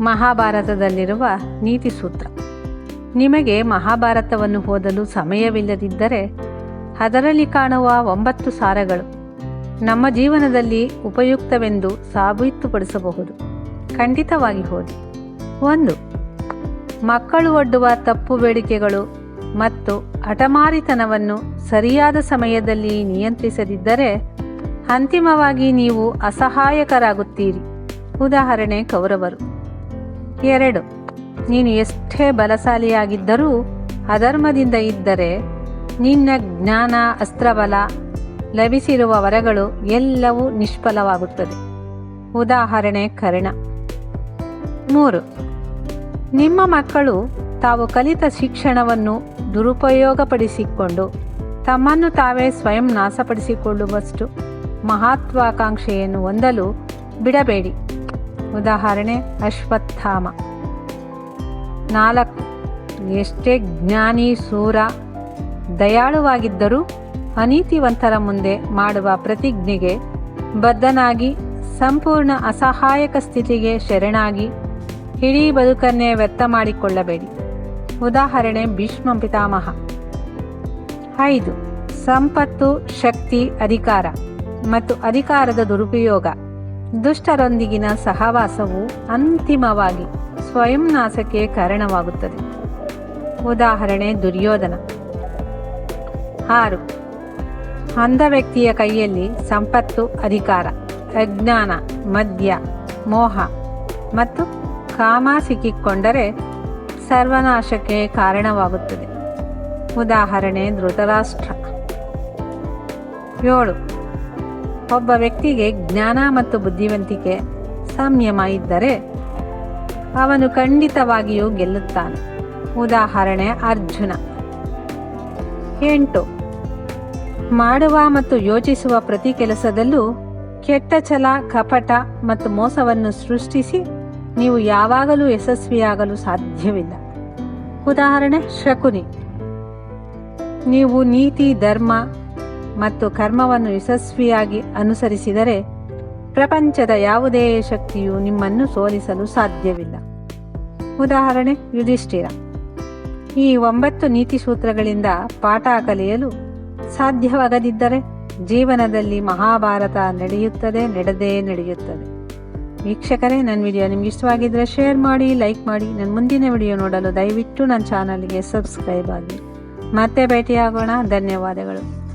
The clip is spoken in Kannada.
ಮಹಾಭಾರತದಲ್ಲಿರುವ ನೀತಿ ಸೂತ್ರ. ನಿಮಗೆ ಮಹಾಭಾರತವನ್ನು ಓದಲು ಸಮಯವಿಲ್ಲದಿದ್ದರೆ ಅದರಲ್ಲಿ ಕಾಣುವ ಒಂಬತ್ತು ಸಾರಗಳು ನಮ್ಮ ಜೀವನದಲ್ಲಿ ಉಪಯುಕ್ತವೆಂದು ಸಾಬೀತುಪಡಿಸಬಹುದು. ಖಂಡಿತವಾಗಿ ಓದಿ. ಒಂದು, ಮಕ್ಕಳು ಒಡ್ಡುವ ತಪ್ಪು ಬೇಡಿಕೆಗಳು ಮತ್ತು ಹಠಮಾರಿತನವನ್ನು ಸರಿಯಾದ ಸಮಯದಲ್ಲಿ ನಿಯಂತ್ರಿಸದಿದ್ದರೆ ಅಂತಿಮವಾಗಿ ನೀವು ಅಸಹಾಯಕರಾಗುತ್ತೀರಿ. ಉದಾಹರಣೆ, ಕೌರವರು. ಎರಡು. ನೀನು ಎಷ್ಟೇ ಬಲಶಾಲಿಯಾಗಿದ್ದರೂ ಅಧರ್ಮದಿಂದ ಇದ್ದರೆ ನಿನ್ನ ಜ್ಞಾನ, ಅಸ್ತ್ರಬಲ ಲಭಿಸಿರುವ ವರಗಳು ಎಲ್ಲವೂ ನಿಷ್ಫಲವಾಗುತ್ತದೆ. ಉದಾಹರಣೆ, ಕರ್ಣ. ಮೂರು. ನಿಮ್ಮ ಮಕ್ಕಳು ತಾವು ಕಲಿತ ಶಿಕ್ಷಣವನ್ನು ದುರುಪಯೋಗಪಡಿಸಿಕೊಂಡು ತಮ್ಮನ್ನು ತಾವೇ ಸ್ವಯಂ ನಾಶಪಡಿಸಿಕೊಳ್ಳುವಷ್ಟು ಮಹತ್ವಾಕಾಂಕ್ಷೆಯನ್ನು ಹೊಂದಲು ಬಿಡಬೇಡಿ. ಉದಾಹರಣೆ ಅಶ್ವತ್ಥಾಮ. ನಾಲ್ಕು, ಎಷ್ಟೇ ಜ್ಞಾನಿ, ಸೂರ, ದಯಾಳುವಾಗಿದ್ದರೂ ಅನೀತಿವಂತರ ಮುಂದೆ ಮಾಡುವ ಪ್ರತಿಜ್ಞೆಗೆ ಬದ್ಧನಾಗಿ, ಸಂಪೂರ್ಣ ಅಸಹಾಯಕ ಸ್ಥಿತಿಗೆ ಶರಣಾಗಿ ಇಡೀ ಬದುಕನ್ನೇ ವ್ಯರ್ಥ ಮಾಡಿಕೊಳ್ಳಬೇಡಿ. ಉದಾಹರಣೆ ಭೀಷ್ಮ ಪಿತಾಮಹ. ಐದು, ಸಂಪತ್ತು, ಶಕ್ತಿ, ಅಧಿಕಾರ ಮತ್ತು ಅಧಿಕಾರದ ದುರುಪಯೋಗ. ದುಷ್ಟರೊಂದಿಗಿನ ಸಹವಾಸವು ಅಂತಿಮವಾಗಿ ಸ್ವಯಂ ನಾಶಕ್ಕೆ ಕಾರಣವಾಗುತ್ತದೆ. ಉದಾಹರಣೆ, ದುರ್ಯೋಧನ. ಆರು. ಅಂಧ ವ್ಯಕ್ತಿಯ ಕೈಯಲ್ಲಿ ಸಂಪತ್ತು, ಅಧಿಕಾರ, ಅಜ್ಞಾನ, ಮದ್ಯ, ಮೋಹ ಮತ್ತು ಕಾಮ ಸಿಕ್ಕಿಕೊಂಡರೆ ಸರ್ವನಾಶಕ್ಕೆ ಕಾರಣವಾಗುತ್ತದೆ. ಉದಾಹರಣೆ, ಧೃತರಾಷ್ಟ್ರ. ಏಳು. ಒಬ್ಬ ವ್ಯಕ್ತಿಗೆ ಜ್ಞಾನ ಮತ್ತು ಬುದ್ಧಿವಂತಿಕೆ ಸಂಯಮ ಇದ್ದರೆ ಅವನು ಖಂಡಿತವಾಗಿಯೂ ಗೆಲ್ಲುತ್ತಾನೆ. ಉದಾಹರಣೆ, ಅರ್ಜುನ. ಎಂಟು. ಮಾಡುವ ಮತ್ತು ಯೋಚಿಸುವ ಪ್ರತಿ ಕೆಲಸದಲ್ಲೂ ಕೆಟ್ಟ ಛಲ, ಕಪಟ ಮತ್ತು ಮೋಸವನ್ನು ಸೃಷ್ಟಿಸಿ ನೀವು ಯಾವಾಗಲೂ ಯಶಸ್ವಿಯಾಗಲು ಸಾಧ್ಯವಿಲ್ಲ. ಉದಾಹರಣೆ, ಶಕುನಿ. ನೀವು ನೀತಿ, ಧರ್ಮ ಮತ್ತು ಕರ್ಮವನ್ನು ಯಶಸ್ವಿಯಾಗಿ ಅನುಸರಿಸಿದರೆ ಪ್ರಪಂಚದ ಯಾವುದೇ ಶಕ್ತಿಯು ನಿಮ್ಮನ್ನು ಸೋಲಿಸಲು ಸಾಧ್ಯವಿಲ್ಲ. ಉದಾಹರಣೆ ಯುಧಿಷ್ಠಿರ. ಈ ಒಂಬತ್ತು ನೀತಿ ಸೂತ್ರಗಳಿಂದ ಪಾಠ ಕಲಿಯಲು ಸಾಧ್ಯವಾಗದಿದ್ದರೆ ಜೀವನದಲ್ಲಿ ಮಹಾಭಾರತ ನಡೆಯುತ್ತದೆ, ನಡೆದೇ ನಡೆಯುತ್ತದೆ. ವೀಕ್ಷಕರೇ, ನನ್ನ ವಿಡಿಯೋ ನಿಮ್ಗೆ ಇಷ್ಟವಾಗಿದ್ದರೆ ಶೇರ್ ಮಾಡಿ, ಲೈಕ್ ಮಾಡಿ. ನನ್ನ ಮುಂದಿನ ವಿಡಿಯೋ ನೋಡಲು ದಯವಿಟ್ಟು ನನ್ನ ಚಾನಲ್ಗೆ ಸಬ್ಸ್ಕ್ರೈಬ್ ಆಗಿ. ಮತ್ತೆ ಭೇಟಿಯಾಗೋಣ. ಧನ್ಯವಾದಗಳು.